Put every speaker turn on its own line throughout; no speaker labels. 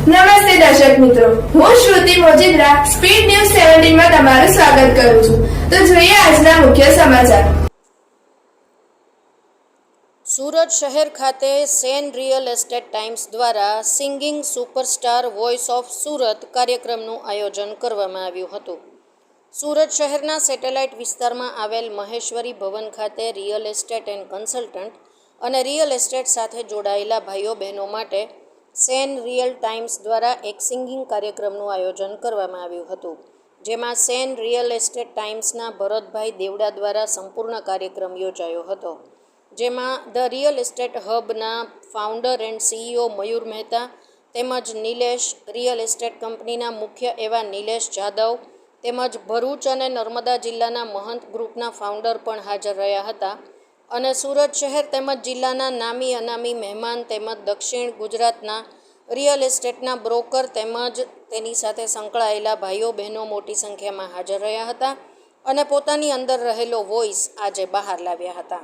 નમસ્તે દર્શક મિત્રો. હું શ્રુતિ મોજીદ્રા, સ્પીડ ન્યૂઝ સેવન્ટીનમાં તમારું સ્વાગત કરું છું. તો જોઈએ આજના મુખ્ય સમાચાર.
સુરત શહેર ખાતે સેન રિયલ એસ્ટેટ ટાઈમ્સ દ્વારા singing superstar voice of Surat કાર્યક્રમનું આયોજન કરવામાં આવ્યું હતું. સુરત શહેરના સેટેલાઇટ વિસ્તારમાં આવેલ મહેશ્વરી ભવન ખાતે રિયલ એસ્ટેટ એન્ડ કન્સલ્ટન્ટ અને રિયલ એસ્ટેટ સાથે જોડાયેલા ભાઈઓ બહેનો માટે સેન રિયલ ટાઈમ્સ દ્વારા એક સિંગિંગ કાર્યક્રમનું આયોજન કરવામાં આવ્યું હતું, જેમાં સેન રિયલ એસ્ટેટ ટાઈમ્સના ભરતભાઈ દેવડા દ્વારા સંપૂર્ણ કાર્યક્રમ યોજાયો હતો, જેમાં the real estate હબના founder and CEO Mayur Mehta તેમજ નિલેશ, રિયલ એસ્ટેટ કંપનીના મુખ્ય એવા નિલેશ જાદવ તેમજ ભરૂચ અને નર્મદા જિલ્લાના મહંત ગ્રુપના ફાઉન્ડર પણ હાજર રહ્યા હતા અને સુરત શહેર તેમજ જિલ્લાના નામી અનામી મહેમાન તેમજ દક્ષિણ ગુજરાતના રિયલ એસ્ટેટના બ્રોકર તેમજ તેની સાથે સંકળાયેલા ભાઈઓ બહેનો મોટી સંખ્યામાં હાજર રહ્યા હતા અને પોતાની અંદર રહેલો વોઇસ આજે બહાર લાવ્યા હતા.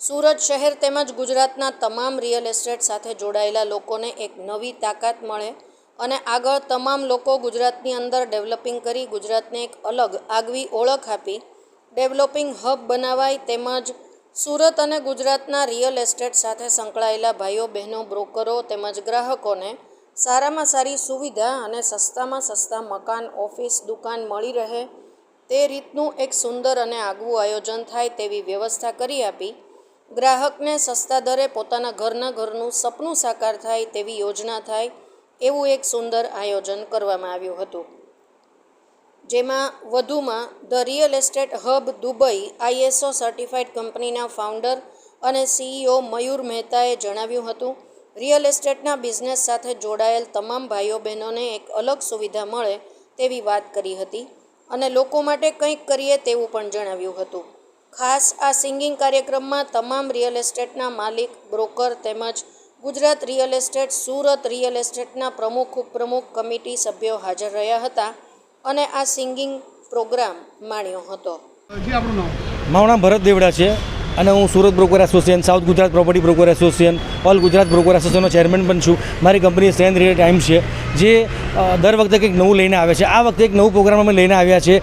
સુરત શહેર તેમજ ગુજરાતના તમામ રિયલ એસ્ટેટ સાથે જોડાયેલા લોકોને એક નવી તાકાત મળે અને આગળ તમામ લોકો ગુજરાતની અંદર ડેવલપિંગ કરી ગુજરાતને એક અલગ આગવી ઓળખ આપી ડેવલપિંગ હબ બનાવાય તેમજ સુરત અને ગુજરાતના રિયલ એસ્ટેટ સાથે સંકળાયેલા ભાઈઓ, બહેનો, બ્રોકરો તેમજ ગ્રાહકોને સારામાં સારી સુવિધા અને સસ્તામાં સસ્તા મકાન, ઓફિસ, દુકાન મળી રહે તે રીતનું એક સુંદર અને આગવું આયોજન થાય તેવી વ્યવસ્થા કરી આપી. ગ્રાહકને સસ્તા દરે પોતાના ઘરના ઘરનું સપનું સાકાર થાય તેવી યોજના થાય એવું એક સુંદર આયોજન કરવામાં આવ્યું હતું. જેમાં વધુમાં the real estate hub Dubai, ISO certified કંપનીના ફાઉન્ડર અને સીઈઓ મયુર મહેતાએ જણાવ્યું હતું, રિયલ એસ્ટેટના બિઝનેસ સાથે જોડાયેલ તમામ ભાઈઓ બહેનોને એક અલગ સુવિધા મળે તેવી વાત કરી હતી અને લોકો માટે કંઈક કરીએ તેવું પણ જણાવ્યું હતું. ખાસ આ સિંગિંગ કાર્યક્રમમાં તમામ રિયલ એસ્ટેટના માલિક, બ્રોકર તેમજ Gujarat real estate, Surat real એસ્ટેટના પ્રમુખ, ઉપપ્રમુખ, કમિટી સભ્યો હાજર રહ્યા હતા. અને આ સિંગિંગ પ્રોગ્રામ માણ્યો હતો.
જી આપણું નામ?
મારું નામ ભરત દેવડા છે. અને હું Surat broker association, south Gujarat property broker association, all Gujarat broker એસોસિએશનનો chairman પણ છું. મારી કંપની સ્ટેન્ડ રિયલ ટાઈમ છે, જે દર વખતે કંઈક નવું લઈને આવે છે. આ વખતે એક નવું પ્રોગ્રામ અમે લઈને આવ્યા છે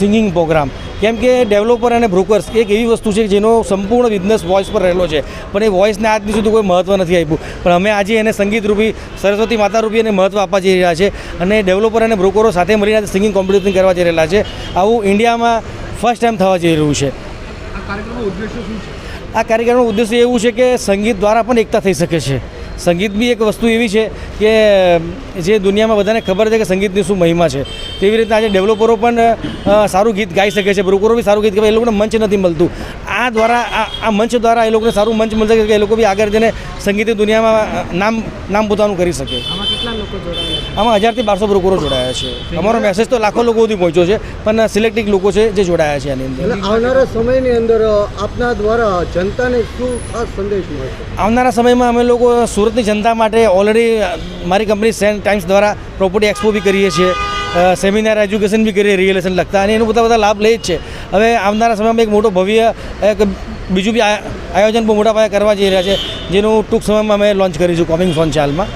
સિંગિંગ પ્રોગ્રામ. કેમ કે ડેવલપર અને બ્રોકર્સ એક એવી વસ્તુ છે જેનો સંપૂર્ણ બિઝનેસ વોઇસ પર રહેલો છે. પણ એ વોઇસને આજ દિવસ સુધી કોઈ મહત્ત્વ નથી આપ્યું. પણ અમે આજે એને સંગીત રૂપી સરસ્વતી માતા રૂપી એને મહત્ત્વ આપવા જઈ રહ્યા છે અને ડેવલપર અને બ્રોકરો સાથે મળીને સિંગિંગ કોમ્પિટિશન કરવા જઈ રહેલા છે. આવું ઇન્ડિયામાં ફર્સ્ટ ટાઈમ થવા જઈ રહ્યું છે.
આ કાર્યક્રમનો ઉદ્દેશ્ય
એવું છે કે સંગીત દ્વારા પણ એકતા થઈ શકે છે. સંગીત બી એક વસ્તુ એવી છે કે જે દુનિયામાં બધાને ખબર છે કે સંગીતની શું મહિમા છે. તેવી રીતે આજે ડેવલપરો પણ સારું ગીત ગાઈ શકે છે. બ્રોકરો બી સારું ગીત ગાય એ લોકોને મંચ નથી મળતું. આ દ્વારા આ આ મંચ દ્વારા એ લોકોને સારું મંચ મળશે કે એ લોકો બી આગળ જઈને સંગીતની દુનિયામાં નામ નામ પોતાનું કરી શકે.
આમાં કેટલા લોકો જોડાયેલા
આમાં હજારથી બારસો બ્રોકરો જોડાયા છે. અમારો મેસેજ તો લાખો લોકો સુધી પહોંચ્યો છે પણ સિલેક્ટિક લોકો છે જે જોડાયા છે આની અંદર.
આવનારા સમયની અંદર આપના દ્વારા જનતાને શું ખાસ સંદેશ મળશે?
આવનારા સમયમાં અમે લોકો સુરતની જનતા માટે ઓલરેડી મારી કંપની સેન્ટ ટાઈમ્સ દ્વારા પ્રોપર્ટી એક્સપો બી કરીએ છીએ સેમિનાર એજ્યુકેશન બી કરીએ રિયલ એસ્ટેટ લગતા અને એનું બધા બધા લાભ લે જ છે. હવે આવનારા સમયમાં એક મોટો ભવ્ય એક બીજું બી આયોજન બહુ મોટા પાયે કરવા જઈ રહ્યા છે જેનું ટૂંક સમયમાં અમે લોન્ચ કરીશું કોમિંગ સોન ચાલમાં.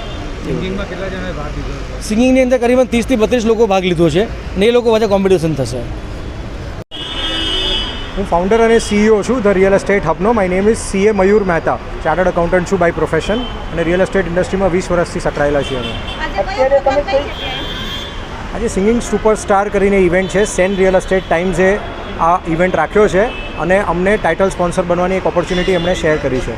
સિંગિંગમાં કેટલા જણાએ ભાગ લીધો
સિંગિંગની અંદર કરીબન ત્રીસથી બત્રીસ લોકો ભાગ લીધો છે ને એ લોકો વચ્ચે કોમ્પિટિશન થશે.
હું ફાઉન્ડર અને સીઈઓ છું the real estate હબનો my name is CA Mayur Mehta chartered accountant છું બાય પ્રોફેશન અને રિયલ એસ્ટેટ ઇન્ડસ્ટ્રીમાં વીસ વર્ષથી સંકળાયેલા છીએ અમે. આજે સિંગિંગ સુપરસ્ટાર કરીને ઇવેન્ટ છે સેન રિયલ એસ્ટેટ ટાઈમ્સે આ ઇવેન્ટ રાખ્યો છે અને અમને ટાઇટલ સ્પોન્સર બનવાની એક ઓપોર્ચ્યુનિટી એમણે શેર કરી છે.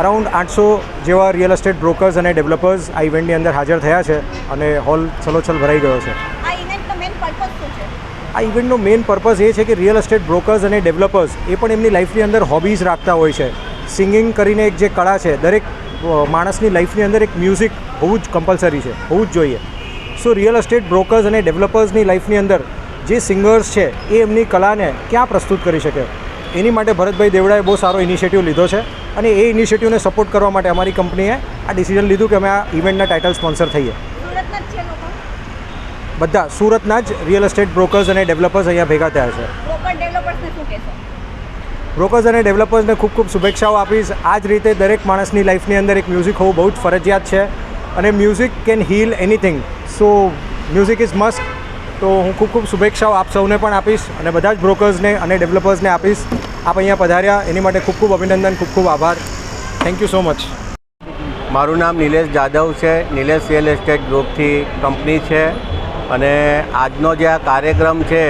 અરાઉન્ડ આઠસો જેવા રિયલ એસ્ટેટ બ્રોકર્સ અને ડેવલપર્સ આ ઇવેન્ટની અંદર હાજર થયા છે અને હોલ છલોછલ ભરાઈ ગયો છે.
આ ઇવેન્ટનો મેઇન પર્પઝ
એ છે કે રિયલ એસ્ટેટ બ્રોકર્સ અને ડેવલપર્સ એ પણ એમની લાઈફની અંદર હોબીઝ રાખતા હોય છે. સિંગિંગ કરીને એક જે કળા છે દરેક માણસની લાઈફની અંદર એક મ્યુઝિક હોવું જ કમ્પલસરી છે હોવું જ જોઈએ. સો રિયલ એસ્ટેટ બ્રોકર્સ અને ડેવલપર્સની લાઈફની અંદર જે સિંગર્સ છે એ એમની કલાને ક્યાં પ્રસ્તુત કરી શકે? એની માટે ભરતભાઈ દેવડાએ બહુ સારો ઇનિશિયેટિવ લીધો છે અને એ ઇનિશિયેટિવને સપોર્ટ કરવા માટે અમારી કંપનીએ આ ડિસિઝન લીધું કે અમે આ ઇવેન્ટના ટાઇટલ સ્પોન્સર થઈએ. બધા સુરતના જ રિયલ એસ્ટેટ બ્રોકર્સ અને ડેવલપર્સ અહીંયા ભેગા થયા છે. બ્રોકર્સ અને ડેવલપર્સને ખૂબ ખૂબ શુભેચ્છાઓ આપીશ. આ જ રીતે દરેક માણસની લાઈફની અંદર એક મ્યુઝિક હોવું બહુ જ ફરજિયાત છે. અને music can heal anything so music is must તો હું ખૂબ ખૂબ શુભેચ્છાઓ આપ સૌને પણ આપીશ અને બધા જ બ્રોકર્સને અને ડેવલપર્સને આપીશ. આપ અહીંયા પધાર્યા, એની માટે ખૂબ ખૂબ અભિનંદન, ખૂબ ખૂબ આભાર. થેન્ક યુ સો મચ
મારું નામ નિલેશ જાદવ છે. નિલેશ રિયલ એસ્ટેટ ગ્રુપથી કંપની છે. અને આજનો જે આ કાર્યક્રમ છે,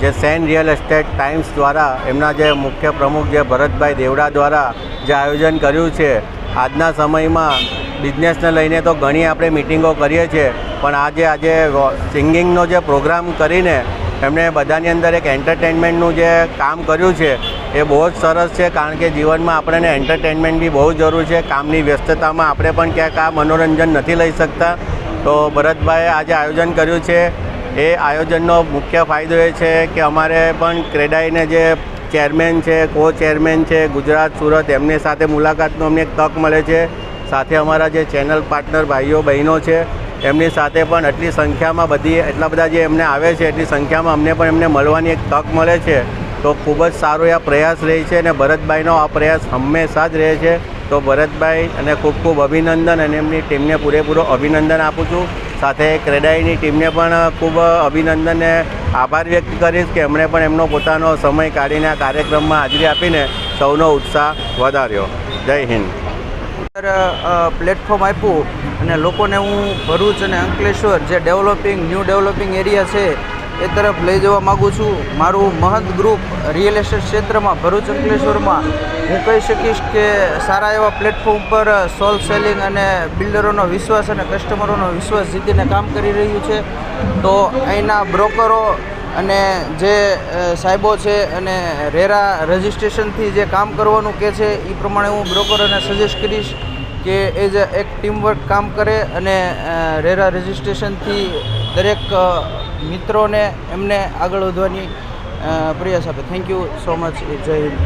જે સેન રિયલ એસ્ટેટ ટાઈમ્સ દ્વારા, એમના જે મુખ્ય પ્રમુખ જે ભરતભાઈ દેવડા દ્વારા જે આયોજન કર્યું છે, આજના સમયમાં બિઝનેસને લઈને તો ઘણી આપણે મિટિંગો કરીએ છીએ. પણ આજે આજે સિંગિંગનો જે પ્રોગ્રામ કરીને એમણે બધાની અંદર એક એન્ટરટેનમેન્ટનું જે કામ કર્યું છે, એ બહુ જ સરસ છે, કારણ કે જીવનમાં આપણને એન્ટરટેનમેન્ટ બી બહુ જરૂર છે, કામની વ્યસ્તતામાં આપણે પણ ક્યાંક આ મનોરંજન નથી લઈ શકતા. તો ભરતભાઈએ આજે આયોજન કર્યું છે. એ આયોજનનો મુખ્ય ફાયદો એ છે કે અમારે પણ ક્રેડાઈને જે ચેરમેન છે કો ચેરમેન છે, ગુજરાત, સુરત, એમની સાથે મુલાકાતનો અમને એક તક મળે છે. સાથે અમારા જે ચેનલ પાર્ટનર ભાઈઓ, બહેનો છે એમની સાથે પણ એટલી સંખ્યામાં બધી, એટલા બધા જે એમને આવે છે, એટલી સંખ્યામાં અમને પણ એમને મળવાની એક તક મળે છે. તો ખૂબ જ સારો આ પ્રયાસ રહે છે અને ભરતભાઈનો આ પ્રયાસ હંમેશા જ રહે છે. તો ભરતભાઈ અને ખૂબ ખૂબ અભિનંદન અને એમની ટીમને પૂરેપૂરો અભિનંદન આપું છું. સાથે ક્રેડાઈની ટીમને પણ ખૂબ અભિનંદન અને આભાર વ્યક્ત કરીશ કે એમણે પણ એમનો પોતાનો સમય કાઢીને આ કાર્યક્રમમાં હાજરી આપીને સૌનો ઉત્સાહ વધાર્યો. જય હિન્દ.
પ્લેટફોર્મ આપ્યું. અને લોકોને હું ભરૂચ અને અંકલેશ્વર જે ડેવલપિંગ, ન્યૂ ડેવલપિંગ એરિયા છે એ તરફ લઈ જવા માગું છું. મારું મહદ ગ્રુપ રિયલ એસ્ટેટ ક્ષેત્રમાં, ભરૂચ, અંકલેશ્વરમાં, હું કહી શકીશ કે સારા એવા પ્લેટફોર્મ પર સોલ સેલિંગ અને બિલ્ડરોનો વિશ્વાસ અને કસ્ટમરોનો વિશ્વાસ જીતીને કામ કરી રહ્યું છે. તો અહીંના બ્રોકરો અને જે સાહેબો છે અને રેરા રજિસ્ટ્રેશનથી જે કામ કરવાનું કહે છે એ પ્રમાણે હું બ્રોકરોને સજેસ્ટ કરીશ. કે એઝ અ એક ટીમવર્ક કામ કરે અને રેરા રજિસ્ટ્રેશનથી દરેક મિત્રોને એમને આગળ વધવાની પ્રયાસ આપે. થેન્ક યુ સો મચ જય હિન્દ.